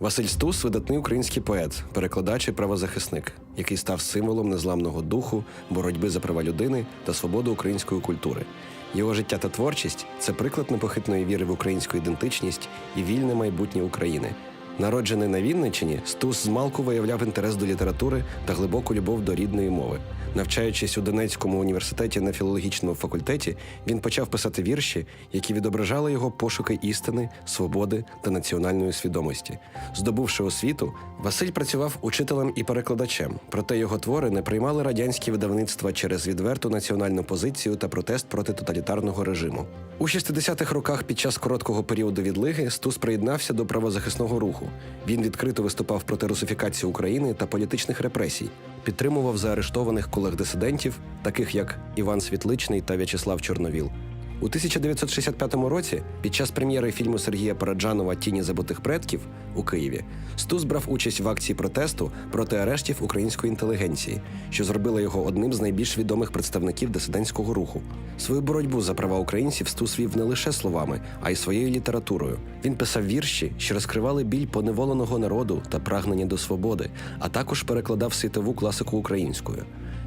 Василь Стус видатний український поет, перекладач і правозахисник, який став символом незламного духу, боротьби за права людини та свободу української культури. Його життя та творчість це приклад непохитної віри в українську ідентичність і вільне майбутнє України. Народжений на Вінниччині, Стус змалку виявляв інтерес до літератури та глибоку любов до рідної мови. Навчаючись у Донецькому університеті на філологічному факультеті, він почав писати вірші, які відображали його пошуки істини, свободи та національної свідомості. Здобувши освіту, Василь працював учителем і перекладачем, проте його твори не приймали радянські видавництва через відверту національну позицію та протест проти тоталітарного режиму. У 60-х роках під час короткого періоду відлиги Стус приєднався до правозахисного руху. Він відкрито виступав проти русифікації України та політичних репресій, підтримував заарештованих колег-дисидентів, таких як Іван Світличний та В'ячеслав Чорновіл. У 1965 році, під час прем'єри фільму Сергія Параджанова Тіні забутих предків у Києві, Стус брав участь в акції протесту проти арештів української інтелігенції, що зробило його одним з найбільш відомих представників дисидентського руху. Свою боротьбу за права українців Стус вів не лише словами, а й своєю літературою. Він писав вірші, що розкривали біль поневоленого народу та прагнення до свободи, а також перекладав світову класику українською.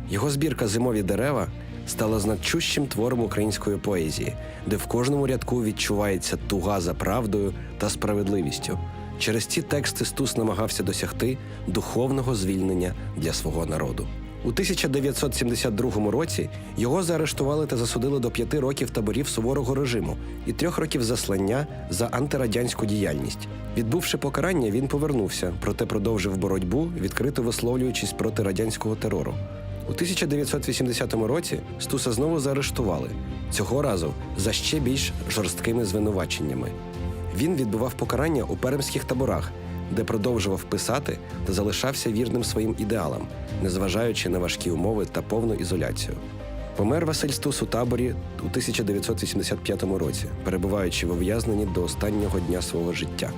Його збірка Зимові дерева стала значущим твором української поезії, де в кожному рядку відчувається туга за правдою та справедливістю. Через ці тексти Стус намагався досягти духовного звільнення для свого народу. У 1972 році його заарештували та засудили до п'яти років таборів суворого режиму і трьох років заслання за антирадянську діяльність. Відбувши покарання, він повернувся, проте продовжив боротьбу, відкрито висловлюючись проти радянського терору. У 1980 році Стуса знову заарештували цього разу за ще більш жорсткими звинуваченнями. Він відбував покарання у пермських таборах, де продовжував писати та залишався вірним своїм ідеалам, незважаючи на важкі умови та повну ізоляцію. Помер Василь Стус у таборі у 1985 році, перебуваючи в ув'язненні до останнього дня свого життя.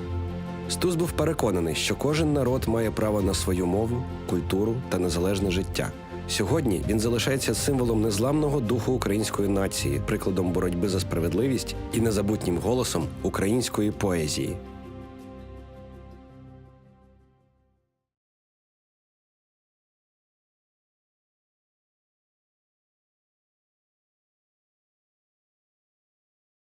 Стус був переконаний, що кожен народ має право на свою мову, культуру та незалежне життя. Сьогодні він залишається символом незламного духу української нації, прикладом боротьби за справедливість і незабутнім голосом української поезії.